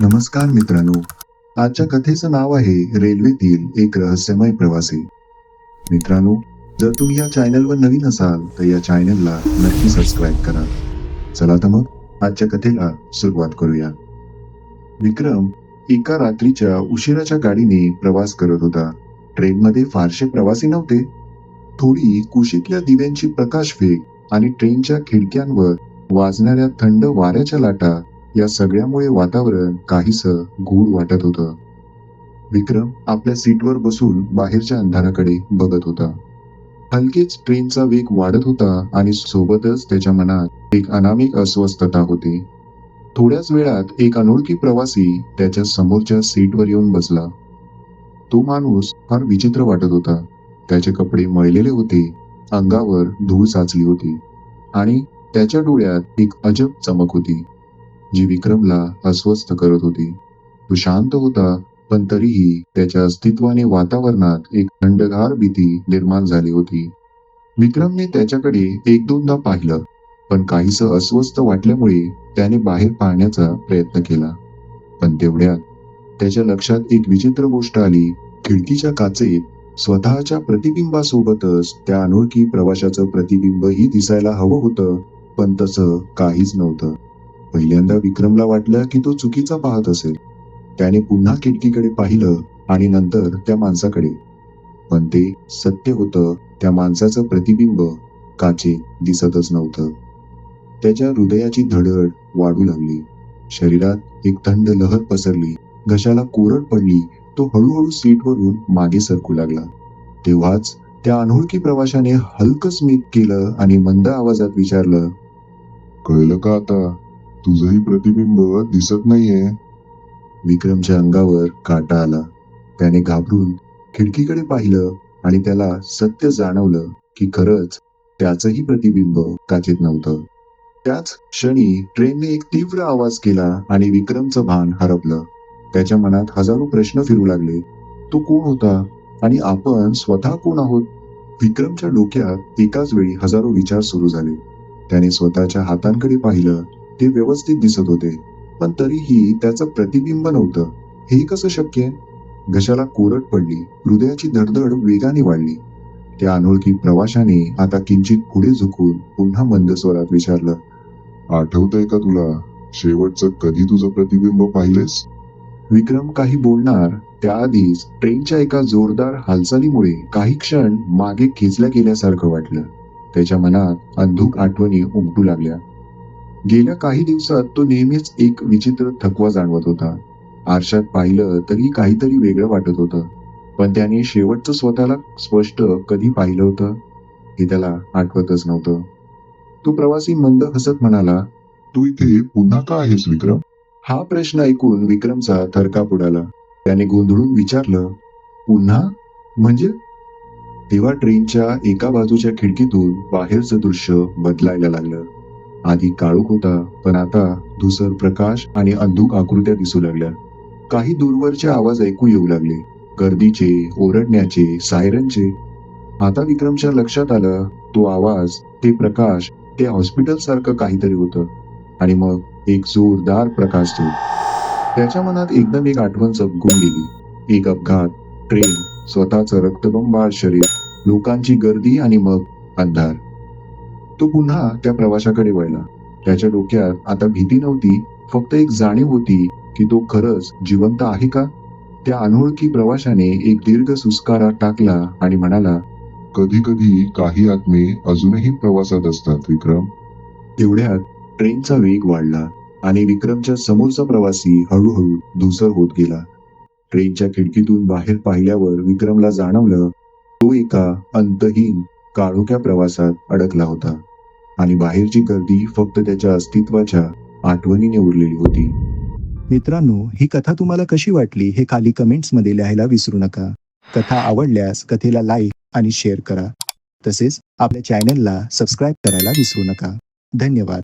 नमस्कार मित्रांनो. आजच्या कथेचं नाव आहे रेल्वेतील एक रहस्यमय प्रवासी. मित्रांनो जर तुम्ही या चॅनलवर नवीन असाल तर या चॅनलला नक्की सबस्क्राईब करा. चला तर मग आजच्या कथेला सुरुवात करूया. विक्रम एका रात्रीच्या उशिराच्या गाडीने प्रवास करत होता. ट्रेनमध्ये फारसे प्रवासी नव्हते. थोडी कुशीतल्या दिव्यांची प्रकाशफेक आणि ट्रेनच्या खिडक्यांवर वाजणाऱ्या थंड वाऱ्याच्या लाटा या सगळ्यामुळे वातावरण काहीस गूढ वाटत होतं. विक्रम आपल्या सीटवर बसून बाहेरच्या अंधाराकडे बघत होता. हलकेच ट्रेनचा वेग वाढत होता आणि सोबतच त्याच्या मनात एक अनामिक अस्वस्थता होती. थोड्याच वेळात एक अनोळखी प्रवासी त्याच्या समोरच्या सीटवर येऊन बसला. तो माणूस फार विचित्र वाटत होता. त्याचे कपडे मळलेले होते. अंगावर धूळ साचली होती. आणि त्याच्या डोळ्यात एक अजब चमक होती. जी विक्रमला अस्वस्थ करत होती. तो शांत होता पण तरीही त्याच्या अस्तित्वाने वातावरणात एक थंडगार भीती निर्माण झाली होती. विक्रमने त्याच्याकडे एक दोनदा पाहिलं पण काहीस अस्वस्थ वाटल्यामुळे त्याने बाहेर पाहण्याचा प्रयत्न केला. पण तेवढ्यात त्याच्या लक्षात एक विचित्र गोष्ट आली. खिडकीच्या काचेत स्वतःच्या प्रतिबिंबासोबतच त्या अनोळखी प्रवाशाचं प्रतिबिंबही दिसायला हवं होतं पण तसं काहीच नव्हतं. पहिल्यांदा विक्रमला वाटलं की तो चुकीचा पाहत असेल. त्याने पुन्हा खिडकीकडे पाहिलं आणि नंतर त्या माणसाकडे. पण ते सत्य होतं त्या माणसाचं प्रतिबिंब काचे दिसतच नव्हतं. त्याच्या हृदयाची धडधड वाढू लागली. शरीरात एक थंड लहर पसरली. घशाला कोरड पडली. तो हळूहळू सीटवरून मागे सरकू लागला. तेव्हाच त्या अनोळखी प्रवाशाने हलकं स्मित केलं आणि मंद आवाजात विचारलं कळलं का आता? तुझंही प्रतिबिंब दिसत नाहीये. विक्रमच्या अंगावर काटा आला. त्याने घाबरून खिडकीकडे पाहिलं आणि त्याला सत्य जाणवलं की खरंच त्याचंही प्रतिबिंब काचेत नव्हतं. त्याच क्षणी ट्रेनने एक तीव्र आवाज केला आणि विक्रमचं भान हरपलं. त्याच्या मनात हजारो प्रश्न फिरू लागले. तो कोण होता? आणि आपण स्वतः कोण आहोत? विक्रमच्या डोक्यात एकाच वेळी हजारो विचार सुरू झाले. त्याने स्वतःच्या हातांकडे पाहिलं. ते व्यवस्थित दिसत होते. पण तरीही त्याचं प्रतिबिंब नव्हतं. हे कसं शक्य? घशाला कोरड पडली. हृदयाची धडधड वेगाने वाढली. त्या अनोळखी प्रवाशाने आता किंचित पुढे झुकून पुन्हा मंद स्वरात विचारलं आठवतंय का तुला? शेवटचं कधी तुझं प्रतिबिंब पाहिलंस विक्रम काही बोलणार त्याआधीच ट्रेनच्या एका जोरदार हालचालीमुळे काही क्षण मागे खेचल्या गेल्यासारखं वाटलं. त्याच्या मनात अंधुक आठवणी उमटू लागल्या. गेल्या काही दिवसात तो नेहमीच एक विचित्र थकवा जाणवत होता. आरशात पाहिलं तरी काहीतरी वेगळं वाटत होतं. पण त्याने शेवटचं स्वतःला स्पष्ट कधी पाहिलं होतं? हे त्याला आठवतच नव्हतं. तो प्रवासी मंद हसत म्हणाला तू इथे पुन्हा का आहेस विक्रम? हा प्रश्न ऐकून विक्रमचा थरकाप उडाला. त्याने गोंधळून विचारलं पुन्हा? म्हणजे? तेव्हा ट्रेनच्या एका बाजूच्या खिडकीतून बाहेरचं दृश्य बदलायला लागलं. आधी काळोख होता पण आता धुसर प्रकाश आणि अंधुक आकृत्या दिसू लागल्या. काही दूरवरचे आवाज ऐकू येऊ लागले. गर्दीचे ओरडण्याचे सायरनचे. आता विक्रमच्या लक्षात आलं तो आवाज ते प्रकाश ते हॉस्पिटल सारखं काहीतरी होतं. आणि मग एक जोरदार प्रकाश तो. त्याच्या मनात एकदम एक आठवण चमकून गेली. एक अपघात ट्रेन स्वतःचं रक्तबंबाळ शरीर लोकांची गर्दी आणि मग अंधार. तो पुन्हा त्या प्रवाशाकडे वळला. त्याच्या डोक्यात आता भीती नव्हती फक्त एक जाणीव होती की तो खरंच जिवंत आहे का? त्या अनोळखी प्रवाशाने एक दीर्घ सुस्कारा टाकला आणि म्हणाला कधी कधी काही आत्मे अजूनही प्रवासात असतात विक्रम. तेवढ्यात ट्रेनचा वेग वाढला आणि विक्रमच्या समोरचा प्रवासी हळूहळू धुसर होत गेला. ट्रेनच्या खिडकीतून बाहेर पाहिल्यावर विक्रमला जाणवलं तो एका अंतहीन काळोख्या प्रवासात अडकला होता. आणि बाहेरची गर्दी फक्त त्याच्या अस्तित्वाच्या आठवणीने उरलेली होती. मित्रांनो ही कथा तुम्हाला कशी वाटली हे खाली कमेंट्समध्ये लिहायला विसरू नका. कथा आवडल्यास कथेला लाईक आणि शेअर करा. तसेच आपल्या चॅनलला सबस्क्राईब करायला विसरू नका. धन्यवाद.